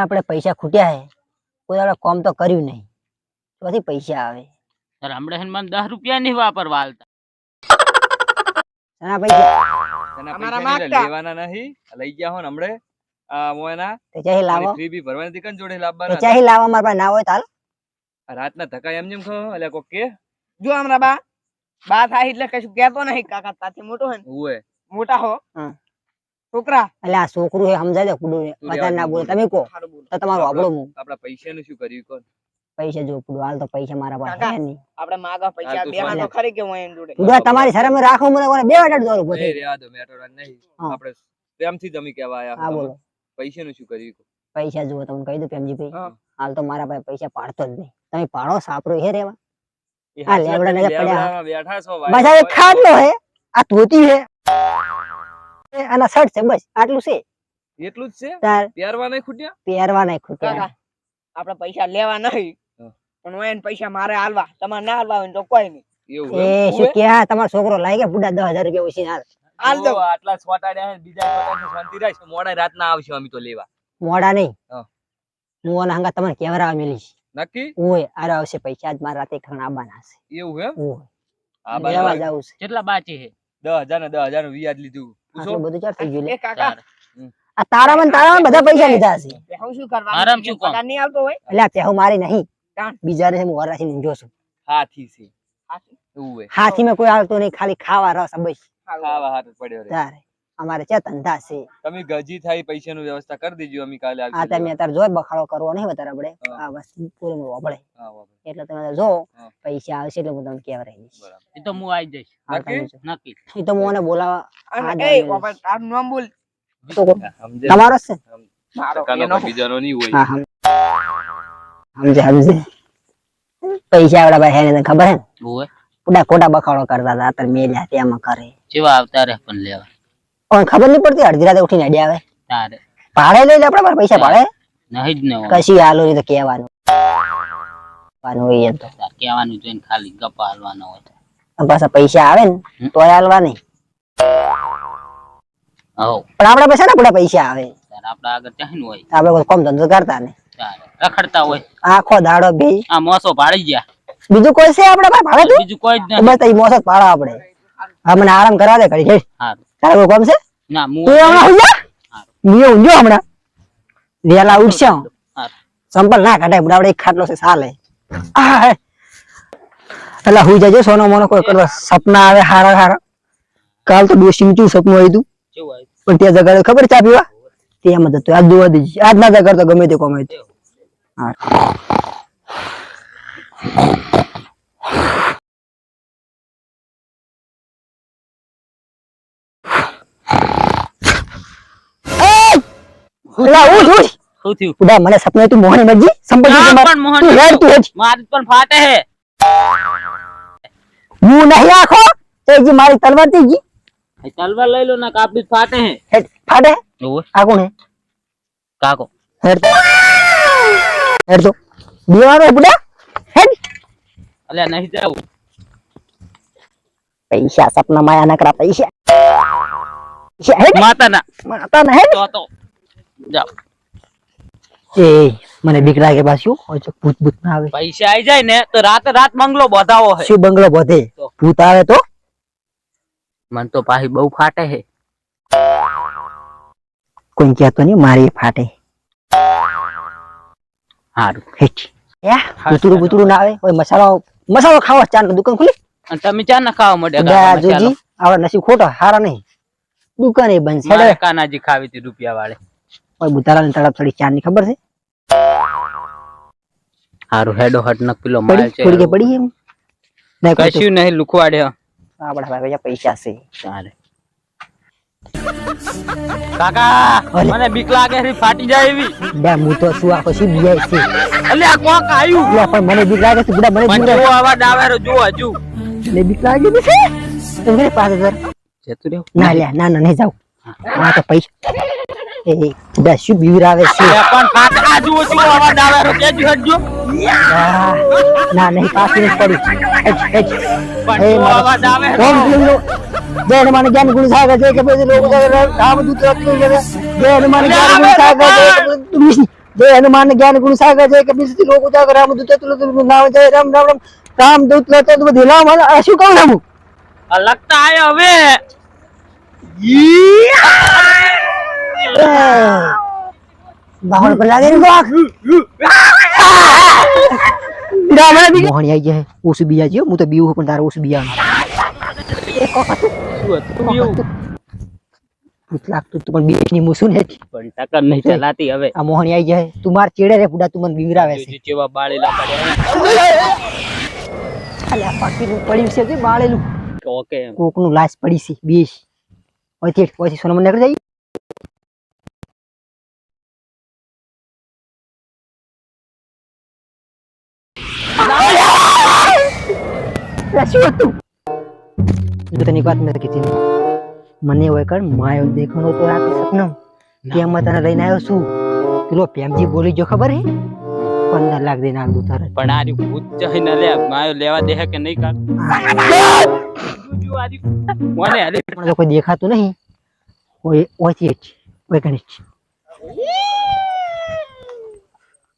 આપણે પૈસા ખૂટ્યા હે. કોઈ આપણે કોમ તો કર્યું નહીં. પછી પૈસા આવે. તારે હમણાં હેન મને દસ રૂપિયા નહીં વાપરવા હાલતા ઘણા પૈસા અમારા માંગતા. લેવાના નહીં. લઈ ગયા હો હમણે. મોયના. તે ચાહી લાવો. ફ્રી બી ભરવાની હતી કન જોડે તે ચાહી લાવો મારા પાસે ના હોય તાલ રાતના ધક્કા એમ જેમ ખો એટલે કોક કે. જો હમણાં બા. બા થાય એટલે કશું કહેતો નહીં કાકા તાથી મોટો હે ને. મોટા હો. છોકરા. એટલે આ છોકરું હે સમજાય દે કુડું વધારે ના બોલે. તમે કહો. તો તમારું આપણો આપડા પૈસાનું શું કર્યું કોણ પૈસા જો કુડું હાલ તો પૈસા મારા પાસે કાકા. હે નહીં. આપણે માગા પૈસા હા, તું બેના તો શાંત. ખરી કે હું એમ જોડે? કુડું તમારી શરમ રાખો મને કોને બે વાટે દોરું નહીં પછી રેવા દો મેટોડા નહીં. હા. આપણે પ્રેમથી તમે કહેવા હા આયા બોલો. પૈસાનું શું કર્યું પૈસા જુઓ તમને કહી દઉં પ્રેમજીભાઈ હા. હાલ તો મારા પાસે પૈસા પાડતો જ નહીં. તમે પાડો સાપરો હે રેવા. એ હા, હાચી વાત લેબડા તમે ને પડ્યા. લેબડામાં બેઠા છો બસ વાયદો આ એક હોય. ખાટલો હે. આ ધોતી હે. એ આના શર્ટ છે બસ. આટલું છે. એટલું જ છે? તાર પહેરવા નહીં ખૂટ્યા? પહેરવા નહીં ખૂટે કાકા આપણે પૈસા લેવા નહીં. હા. પણ હું પૈસા મારે હાલવા. તમારે ના હાલવા હોય તો કોઈ નહીં. એવું? શું ક્યાં તમારો છોકરો લાગે બુડા દસ હજાર રૂપિયા ઓછી હાલ. હાલ દઉં. આટલા છોટાડ્યા બીજા શાંતિ રાખ મોડા રાતના આવશું અમે તો લેવા. મોડા નહીં. હું. ઓના હંગા તમને કેવરાવા મેલીશ નક્કી? ઓય આરે આવશે પૈસા આજ મારા રાતે ખાણ આવવાના હશે એવું ઓય. આ છે. કેટલા બાકી હે દસ હજાર ને દસ હજારનું વ્યાજ લીધું. પૂછો. બધું ચાલ થઈ ગયું એ કાકા. આ તારામાં બધા પૈસા લીધા તે હું શું શું કામ? નહીં આવતો હોય? એટલે મારી નહીં. કાં? બીજાને હું વરાસી ને જોશું. હાથી છે. હાથી. હે માં કોઈ આવતો નહીં ખાલી ખાવા રસ બસ. ખાવા હાથ પડ્યો તારે અમારે છે ધંધા છે તમે ગજી થાય પૈસાનું વ્યવસ્થા કરી દેજો અમે કાલે આ તમે અત્યારે જો બખાડો કરવો નહીં વધારે આપણે. આ બસ પૂરું વાપડે હા, એટલે તમે જો પૈસા આવશે એટલે હું તમને કહેવા રહી બરાબર. એ તો હું આવી જઈશ. નક્કી? એ તો હું મને બોલાવા એ તારું નામ બોલ? તમારો છે? મારો એનો બીજાનો નહીં હોય. હા. સમજે સમજે? પૈસા આવડા ભાઈ હે ખબર હે ઓય ખોટા ખોટા બખાડો કરતા હતા અત્યારે મેલ્યા તેમાં કરે. જેવા આવતા રહે પણ લેવા. પણ ખબર નહીં પડતી અડધી રાતે ઉઠીને અડી આવે. તારે. ભાડે લઈ લે આપડે મારા પૈસા ભાડે? નહીં જ ન. કશી નહીં તો કહેવાનું. કહેવાનું હોય તો. કહેવાનું જોઈને ખાલી ગપ્પા હાલવાનો હોય પાછા પૈસા આવે ને તો તોય હાલવા નહીં. પણ આપડા પાસે ના બધા પૈસા આવે? આપડા આગળ ચાહીને હોય. આપડે કોમ ધંધો કરતા ને તારે રખડતા હોય. આખો દાડો ભી આ મોસો પાડી ગયા. બીજું કોઈ છે આપડે ભાઈ? ભાડે તું? બીજું કોઈ જ તો નથી બસ ઈ મોસો પાડો આપણે હા મને આરામ કરવા દે કરી. તારે કોઈ કોમ છે? ના તું હમણાં હું ઊંઘ્યા હું હમણાં. વેલા ઉઠશે હું. સંપલ ના કાઢે બરાબર એક ખાટલો છે સાલે આ હે. એટલે હું જજો સોનો મોનો કોઈ કરવા સપના આવે હારા હારા. કાલ તો ડોસી ઊંચું સપનું આવ્યું તું? પણ ત્યાં જગાડે ખબર ચા પીવા? ત્યાં હતું આજ જોવા દેજે. આજ ના જગાડતો ગમે તે કોમે તે હા એય! એલા ઉઠ ઉઠ શું થયું ઉડા મને સપનું તું મોહની મરજી સંપલ ના, તું પણ મોહન તું હેડ તું હેડ મારી પણ ફાટે હે હું નહીં આખો તે જી મારી તલવારથી જી એ તલવાર લઈ લો ને કાપી ફાટે હે હેડ ફાટે ઓય આ કોણ હે કાકો હેડ તો દીવાનો બુડા હેડ અલે નહીં જાવું પૈસા સપના માયા નકરા પૈસા. પૈસા હેડ માતા ના? હેડ તો. તો જાઓ. એ મને બીક લાગે પાછું ઓછો ભૂત ભૂત ના આવે. પૈસા આવી જાય ને તો રાતે રાત બંગલો બધાવો હે. શું બંગલો બધે? ભૂત આવે તો? મન તો પાહી બહુ ફાટે હે. કોઈ કહેતો નહીં મારી ફાટે. હારું. હેઠ. કૂતરું બૂતરું ના આવે? કોઈ મસાલો મસાલો ખાવા ચાર દુકાન ખુલી? અને તમે ચા ના ખાવા મળે જોજી આવા નસીબ ખોટો હારા નહીં. દુકાન એ બંધ છે કાનાજી ખાવી હતી રૂપિયા વાળે બુધારા બુતારા તડપ ચડી ચારની ખબર છે? હારું હેડો હટ નક પેલો માલ છે પડી પડી એમ? ના કોઈ તો- કશું નહીં લુખવાડે આપડા પાસે પૈસા છે. ચાલે કાકા મને બીક લાગે છે ફાટી જાય એવી. બે હું તો શું આખો સી બીજાય છે. અલે આ કોક આયું? લે પણ મને બીક લાગે છે બુડા મને બીક લાગે. આવા ડાવેરો જો હજુ. લે બીક લાગે છે? તમે પાંચ હજાર જતું રહેવું ના લે ના ના નહીં જાઉં. આ તો પૈસા. એ બે શું બીવરાવે છે પણ કાકા આ જુઓ જુઓ આવે છે કેજો હટજો ના નહીં પાછી નહીં પડી હેચ, હેચ. પણ આવા છે. ઓમ પેલું જય હનુમાન જ્ઞાન ગુણ સાગર જય કપિલ લોક સાગર રામદૂત રત્ન જય જય હનુમાન જ્ઞાન ગુણ સાગર જય કપિલ વિષ્ણુ જય હનુમાન જ્ઞાન ગુણ સાગર જય કપિલ સિદ્ધિ લોક સાગર રામદૂત રત્ન નામ જય રામ રામ રામ રામદૂત રત્ન બધું લાવ મને આ શું કહું છું આ લગતા આયા હવે બાવળ પર લાગે ને ગોખ મોહણી આવી જાય લાગતું તું પણ બીજ મૂસું ને પણ ટક્કર નહીં ચલાતી હવે. આ મોહણી આવી જાય. તું માર ચેડે રે પુડા તું મને બીવરાવે છે. જોજો બાળેલા પડ્યા અલ્યા પાકીનું પડ્યું છે તે બાળેલું? ઓકે કોકનું લાશ પડી છે બીસ. ઓયથી ઓયથી સોનમ શું હતું? તને એક વાત મેં કીધી મને હોય કણ માયો દેખણો તો રાતે સપનમ ત્યાં તને લઈને આવ્યો છું. પેલો પ્રેમજી બોલી જો ખબર હે? પંદર લાખ દઈને આગળ તારે પણ આ રહ્યું ભૂત જઈને લે માયો લેવા દે કે નહીં કાક મને હાલે. પણ કોઈ દેખાતું નહીં ઓય ઓયથી જ ઓય ગણેશ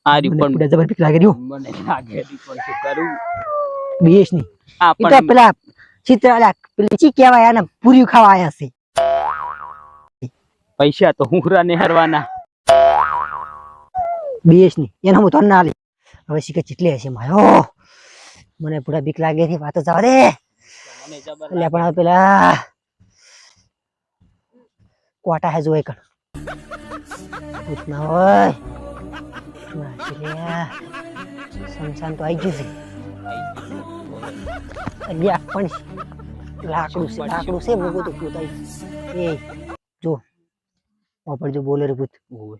આ રહ્યું પણ જબર પીક લાગે રહ્યો મને લાગે પણ શું કરું? બીએસની આ પણ પેલા ચિત્ર પેલી ચી કહેવાય આને? પૂરી ખાવા આયા છે. પૈસા તો હુંરા ને હરવાના. બીએસની એના હું તો ના આલી. હવે શીખે ચીટલી હશે માયો મને પૂરા બીક લાગે છે. વાતો જવા દે. એટલે પણ પેલા કોટા હે જોઈ કણ. પૂછના હોય. લે? શમશાન તો આવી ગયું છે. અલ્યા પણ લાકડું છે લાકડું છે મૂકું તો પોતાઈ એ જો ઓપર જો બોલે રે ભૂત. ઓય,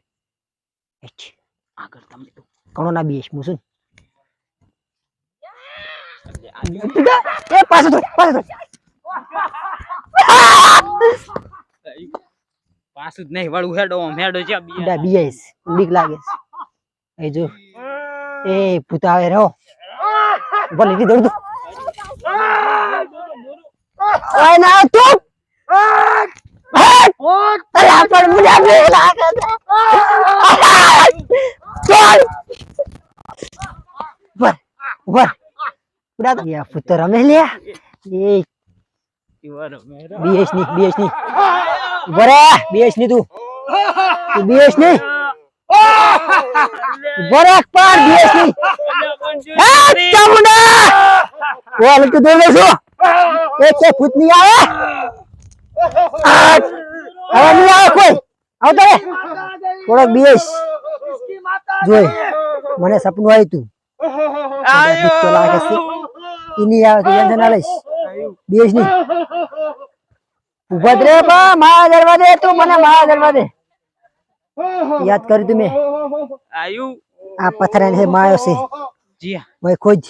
એચ. આગળ તમે તો. કણો ના બીએસ મુ શું? એ પાછો તો પાછો તો પાછું જ નહીં વળું હેડો હેડો છે બીડા બીએસ બીક લાગે એ જો. એ પુતા આવે રહો. લીધી દોડ દો ઓય ના તું અરે આ મને બીક લાગે છે ચાલ ઉપર ઉપર ઉડા તો યા ભૂત તો રમે લ્યા એ બીએસની બીએસની બરા બીએસની તું તું બીએસની પર એ ચામુંડા એ ભૂત આવે. હવે નહીં આવે કોઈ. આવતો થોડોક બીએસ જોઈ મને સપનું આવ્યું તું. તો લાગે છે. ઈ આવે તો ટેન્શન ના લઈશ. બીએસની ઊભા રે બા મારા દરવાજે. તું મને મારા દરવાજે. યાદ કર્યું તું મેં. આયુ. આ પથ્થર માયો છે. જી ભાઈ ખોજ.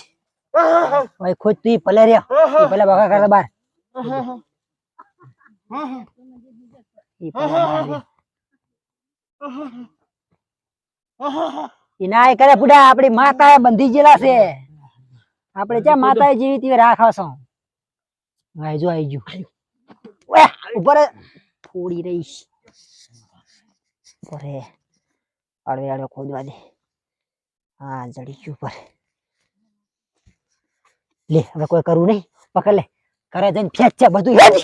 ભાઈ ખોજ તું પલે રહ્યા પેલા બગા કરતા બાર. ના એ કરે આપડી માતા બંધી જેલા છે. આપણે ક્યાં માતા જેવી તેવી રાખો છો આઈ જો આઈ ગયું ઉપર ફોડી રહીશ. ઉપર હે. અડવે અડવે ખોદવા દે. હા જડી ગયું ઉપર લે હવે કોઈ કરવું નહીં. પકડ લે. કરે જઈને ફેંચ છે બધું. હેડ.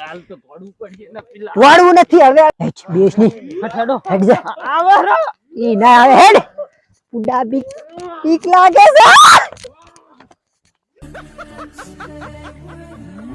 વાળવું નથી. હવે હેચ બેસની હેડો. હેડ જા. ઈ ના આવે. હેડ. પુડા બીક બીક લાગે છે.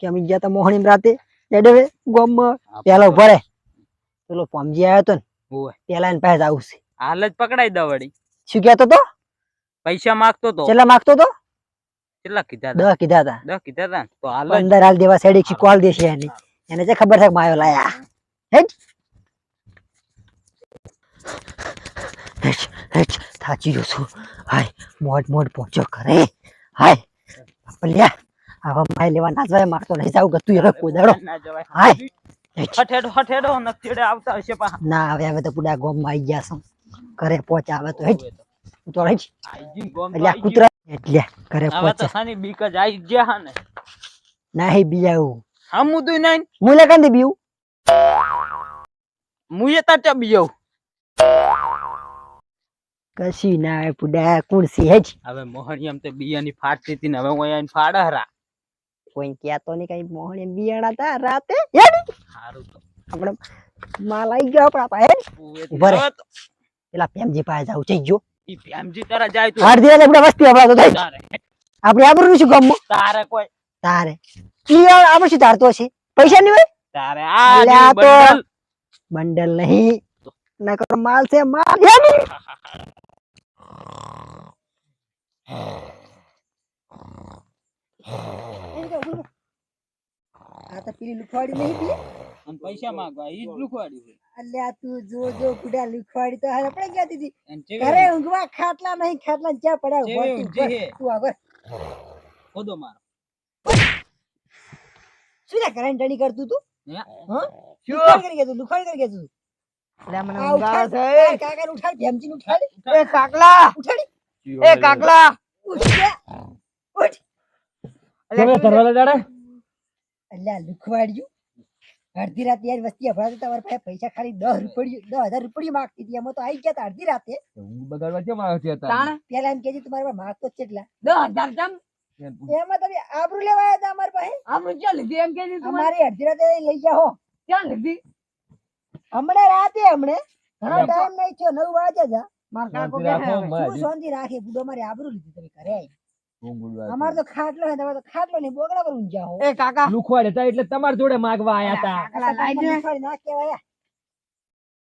કે અમે ગયા તા મોહણી રાતે. એડવે ગોમ પેલા ઊભા રે પેલો પમજી આવ્યો તો ને. પેલા એને પાસે આવું છે. હાલ જ પકડાઈ દો વળી. શું કહેતો તો? પૈસા માંગતો તો. કેટલા માગતો તો? કેટલા કીધા તા. દસ કીધા હતા દસ કીધા તા તો હાલ જ. પંદર હાલ દેવા સાઈડ એક કોલ દેશે એને. એને જે ખબર છે માયો લાયા. હેટ હેટ હેટ થાચી ગયો છું. હાય મોડ મોડ પહોંચ્યો કરે. હાય. પલ્યા આવા માય લેવા ના જવાય મારતો નહીં જાવ ગતું હવે કુદાડો ના જવાય. હાય. હઠેડો હઠેડો નથીડે આવતા હશે પા ના હવે હવે તો પુડા ગોમમાં આવી ગયા છું ઘરે પહોંચ આવે તો હેજ તું. તો ગોમ એટલે કૂતરા એટલે ઘરે હવે તો સાની બીક જ આઈ ગયા હા ને. ના હે મુ તું નહીં મુલે કાંદી બીવું? મુએ તા ચબિયો કશી ના આવે પુડા કુણસી હેજ હવે મોહણી એમ તો બિયાની ફાટતી હતી ને હવે હું અહીંયા ફાડા હરા કોઈ કહેતો નહીં કઈ મોહણી બિયાણા તા રાતે સારું તો આપણે માલ આવી ગયો આપણા પાસે ઊભા રહે. પેલા પેમજી પાસે જાવ જઈ ગયો ઈ પ્રેમજી તારા જાય તું હાર દિવસ આપણે વસ્તી આપણા તો થાય તારે આપણે આબરું શું ગામમાં તારે કોઈ તારે ઈ આપણે શું તારતો છે પૈસા નહીં હોય તારે આ તો- બંડલ. નહીં નકર માલ છે માલ. આ તો પેલી લુખવાડી નહીં પી અને પૈસા માંગવા ઈ જ લુખવાડ્યું છે અલ્યા તું જો જો ગુડા લુખવાડી તો હાલ આપણે ક્યાં દીધી. ઘરે ઊંઘવા ખાટલા નહીં ખાટલા જ્યાં પડ્યા જેવી તું ઊંઘી ઊભા. હે. તું આગળ ખોદો મારો. શું લે કરાઈને ટણી કરતું તું? હા? લુખવાડ કરી ગયા તું કરી ગયા તું એટલે મને ઊંઘ આવે છે. તારા ઉઠાડ ભેમજીને ઉઠાડ. એ કાકલા. ઉઠાડી. એ કાકલા. ઉઠ ઉઠ. અલ્યા શું છે? અલ્યા લુખવાડ્યું. અડધી રાતે યાર વસ્તી અભરાતો તમારા પાસે પૈસા ખાલી દસ રૂપિયા દસ હજાર રૂપિયા માંગતી હતી. એમાં તો આવી ગયા અડધી રાતે. તાણે? પેલા એમ કેજે તમારા પાસે માંગતો કેટલા દસ હજાર ચમ એમાં તમે આબરૂ લેવા આવ્યા હતા અમારા પાસે? આપણે ક્યાં લીધી એમ કે અમારી અડધી રાતે લઈ જાઓ. ક્યાં લીધી? હમણાં રાતે હમણે. ઘણો ટાઈમ નહીં થયો નવ વાગે જા મારા કાકો કે હે શાંતિ રાખે? બુડો મારી આબરૂ લીધી તમે ઘરે આવી અમાર તો ખાટલો હે તમારે તો ખાટલો નહીં બોગડા પર ઊંઘ્યા હો એ કાકા. લુખવાડે તા એટલે તમારા જોડે માગવા આયા તા. કાકલા લાઈ ના કહેવાય.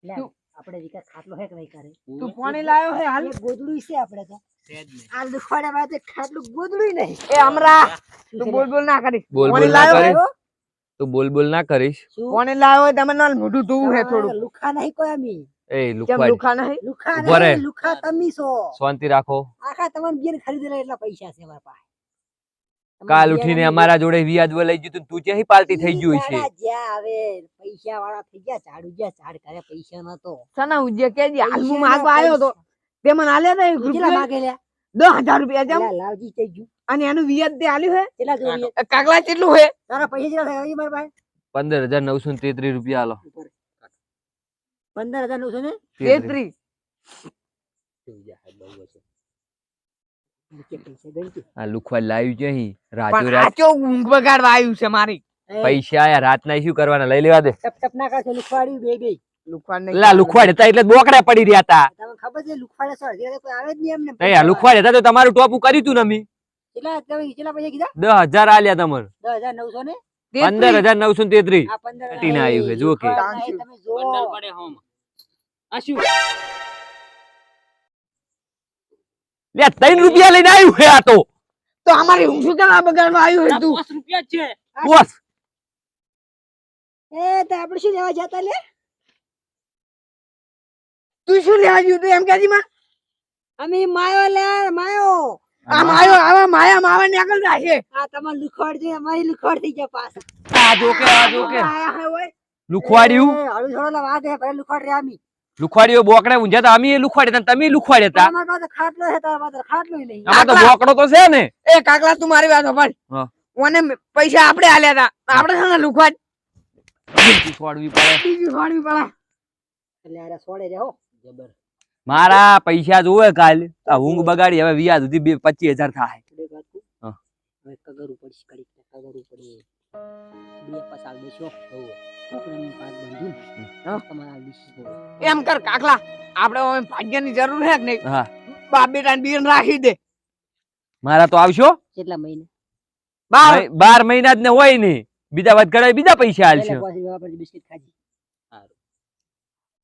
તું- આપણે વિકાસ ખાટલો હે કે નહીં કરે તું પાણી લાયો હે હાલ. ગોદડું છે આપણે તો. છે જ નહીં. આ લુખવાડ્યા ખાટલું ગોદડું નહીં. એ અમરા તું બોલ બોલ ના કરી બોલ પાણી બોલ ના લાયો કરી. હે? આવ્યો? તું બોલ બોલ ના કરીશ. કોને પાણી લાયો હોય તમે નાલ મોઢું ધોવું હે થોડું લુખા નહીં કોઈ અમી. એ કેમ લુખા નહીં? લુખા નહીં લુખા તમે છો. શાંતિ રાખો. આખા તમને બેન ખરીદેલા એટલા પૈસા છે અમારા પાસે. કાલ ઉઠીને અમારા જોડે વ્યાજ લઈ ગયું તું તું ક્યાંથી પાલટી થઈ ગયું છે? જ્યાં આવે પૈસા વાળા થઈ ગયા ઝાડુ જ્યાં ચાડ કરે પૈસા નતો. સના ઉજ્જે કેજી હાલ હું માગવા આવ્યો તો તે મને આલ્યા ને કેટલા દસ હજાર રૂપિયા જેમ લાવજી થઈ ગયું. અને એનું વ્યાજ તે આલ્યું હે? કેટલા જોઈએ? એ કાકલા કેટલું હે? તારા પૈસા કેટલા થયા મારા પાસે? પંદર હજાર નવસો તેત્રીસ રૂપિયા આલો. પંદર હજાર નવસો ને તેત્રી નીચે પૈસા ગણતી. આ લુખવાડ લાવ્યું ક્યાંથી રાતો રાત ઊંઘ બગાડવા આવ્યું છે મારી? પૈસા આયા રાતના શું કરવાના? લઈ લેવા દે. ટપ ટપ ના કરશો લુખવાડ્યું બે બે. લુખવાડ નહીં લા લુખવાડ હતા એટલે બોકડા પડી રહ્યા હતા. તમને ખબર છે લુખવાડે સો કોઈ આવે જ નહીં એમને. તઈ લુખવાડ હતા તો તમારું ટોપું કર્યું તું ને અમે? કેટલા તમે કેટલા પૈસા કીધા? દસ હજાર આલ્યા તમારે. દસ હજાર નવસો ને? પંદર હજાર નવસો તેત્રીસ. કટીને આવ્યું છે, જુઓ કે. લુખવાડ નહીં, તમે જુઓ. બંડલ પડે હોમ. આ શું? લે ત્રણ રૂપિયા લઈને આવ્યું છે આ તો. તો અમારી ઊંઘ શું કરવા બગાડવા આવ્યું હે તું? દસ રૂપિયા છે. બોસ. એ તો આપણે શું લેવા જતા લે? તું શું લેવા જ્યું તું એમ કેજી માં? અમે માયો લે માયો. આ માયો આવા માયા માવા નીકળ જાય છે. આ તમારે લુખવાડ છે અમારી લુખવાડ થઈ ગયા પાછા. આ જો આ જો કે આયા હે ઓય. લુખવાડ્યું? હળુ થોડો વાત હે પહેલા લુખવાડ રે આમી લુખવાડીઓ બોકડે ઊંઝા અમે લુખવાડે તમે લુખવાડે હતા? અમારા પાસે પાસે આમાં તો બોકડો તો છે ને. એ કાકલા તું મારી વાત ઓને પૈસા આપણે આલ્યા હતા. આપણે છે ને લુખવાડ. લુખવાડવી પડે? લુખવાડવી પડે. એટલે આરે સોડે રે હો. જબર. મારા પૈસા જોવે કાલ આ ઊંઘ બગાડી હવે વ્યાજ સુધી બે પચીસ હજાર થાય? હા. હા. એમ કર કાકલા આપડે ભાગ્યની જરૂર છે કે નહીં? હા. બાપ બેટા બીન રાખી દે. મારા તો આવશો? કેટલા મહિને? બાર. બાર મહિના જ ને હોય ને. બીજા વાત કરાય બીજા પૈસા હાલશે પહેલા પાછી વાપરજે બિસ્કિટ ખાજી.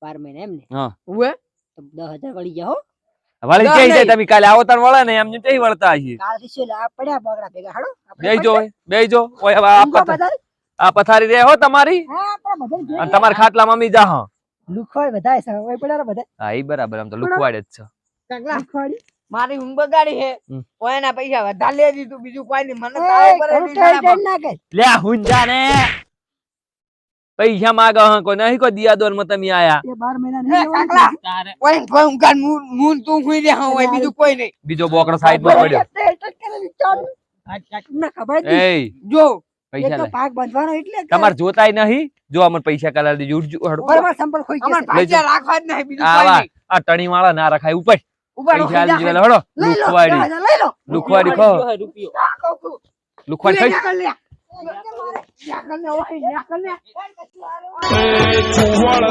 બાર મહિના એમ ને? તો દસ હજાર વળી જાઓ વળી જઈ જાય? તમે કાલે આવો તાર વળે ને એમ જઈ વળતા હશે? કાલથી શું લા પડ્યા બગડા ભેગા હાડો બેજો બેજો ઓય હવે આ ઊંઘો પથા- બધા? આ પથારી રે હો તમારી? હા આપણા બધા અને તમારા ખાટલા મમ્મી જા હા. લુખવાય બધા છે ઓય પડ્યા બધા હા ઈ બરાબર આમ તો લુખવાડે જ છે. લુખવાડી? મારી ઊંઘ બગાડી હે. ઓયના પૈસા વધારે લે દીધું બીજું કોઈ મને તાવ પર ના કર લ્યા હુંજા ને પૈસા માગ હં કોઈ? નહીં કોઈ દિયાદોરમાં તમે આયા બીજું કોઈ નહીં. બીજો બોકડો સાઈડમાં પડ્યો. તમારે જોતાય નહીં? જો અમને પૈસા કલાર દીજો. ઉઠજો હળો. બરાબર સંપલ ખોઈ અમાર ગયો છે. રાખવા જ નહીં બીજું કોઈ નહીં. આ ટણી વાળા ના રખાય. ઉપર લુખવાડી. લુખવાડી. લુખવાડી લે, ખાઈ. લે, લે. લે, કર છુવાળ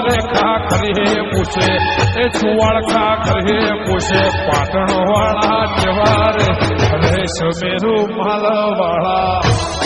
પૂછે એ છુવાળ ખા કરે પૂછે પાટણ વાળા જેવા રે સમેરુ માલ વાળા